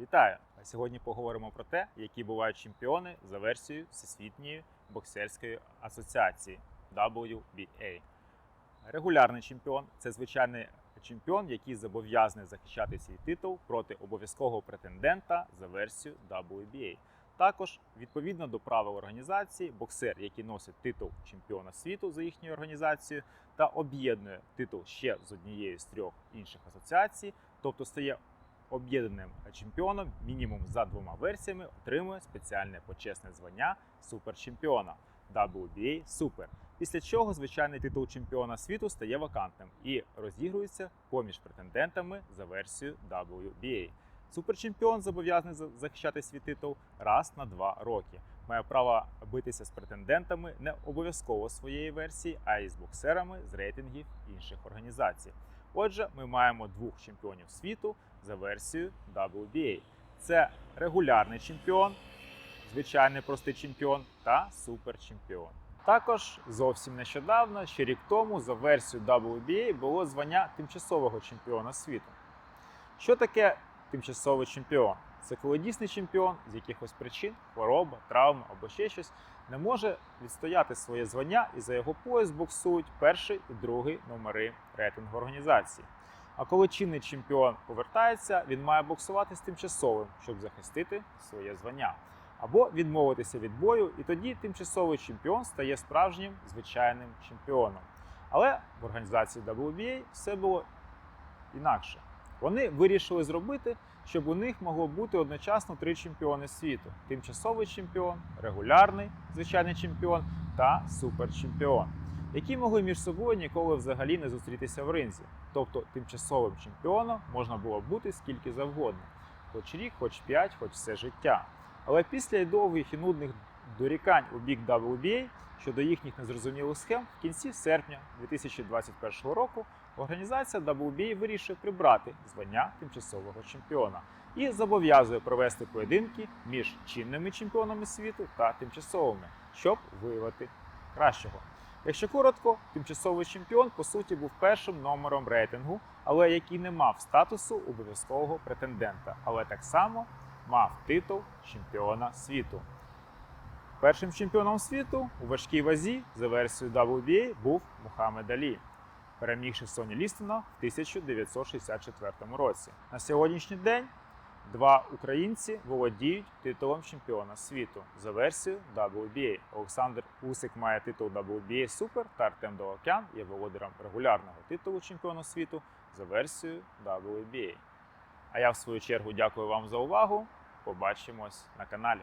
Вітаю! Сьогодні поговоримо про те, які бувають чемпіони за версією Всесвітньої боксерської асоціації WBA. Регулярний чемпіон це звичайний чемпіон, який зобов'язаний захищати свій титул проти обов'язкового претендента за версією WBA. Також, відповідно до правил організації, боксер, який носить титул чемпіона світу за їхньою організацією, та об'єднує титул ще з однією з трьох інших асоціацій, тобто стає об'єднаним чемпіоном мінімум за двома версіями, отримує спеціальне почесне звання суперчемпіона WBA Super. Після чого звичайний титул чемпіона світу стає вакантним і розігрується поміж претендентами за версією WBA. Суперчемпіон зобов'язаний захищати свій титул раз на два роки. Має право битися з претендентами не обов'язково своєї версії, а й з боксерами з рейтингів інших організацій. Отже, ми маємо двох чемпіонів світу за версією WBA. Це регулярний чемпіон, звичайний простий чемпіон та суперчемпіон. Також зовсім нещодавно, ще рік тому, за версією WBA було звання тимчасового чемпіона світу. Що таке тимчасовий чемпіон? Це коли дійсний чемпіон з якихось причин, хвороба, травма або ще щось, не може відстояти своє звання і за його пояс боксують перший і другий номери рейтингу організації. А коли чинний чемпіон повертається, він має боксувати з тимчасовим, щоб захистити своє звання. Або відмовитися від бою, і тоді тимчасовий чемпіон стає справжнім звичайним чемпіоном. Але в організації WBA все було інакше. Вони вирішили зробити, щоб у них могло бути одночасно три чемпіони світу: тимчасовий чемпіон, регулярний звичайний чемпіон та суперчемпіон, які могли між собою ніколи взагалі не зустрітися в ринзі. Тобто тимчасовим чемпіоном можна було бути скільки завгодно, хоч рік, хоч п'ять, хоч все життя. Але після довгих і нудних дорікань у бік WBA щодо їхніх незрозумілих схем, в кінці серпня 2021 року організація WBA вирішує прибрати звання тимчасового чемпіона і зобов'язує провести поєдинки між чинними чемпіонами світу та тимчасовими, щоб виявити кращого. Якщо коротко, тимчасовий чемпіон по суті був першим номером рейтингу, але який не мав статусу обов'язкового претендента, але так само мав титул чемпіона світу. Першим чемпіоном світу у важкій вазі за версією WBA був Мухаммед Алі, перемігши Соні Лістона в 1964 році. На сьогоднішній день два українці володіють титулом чемпіона світу за версією WBA. Олександр Усик має титул WBA Super та Артем Долокян є володарем регулярного титулу чемпіона світу за версією WBA. А я в свою чергу дякую вам за увагу. Побачимось на каналі.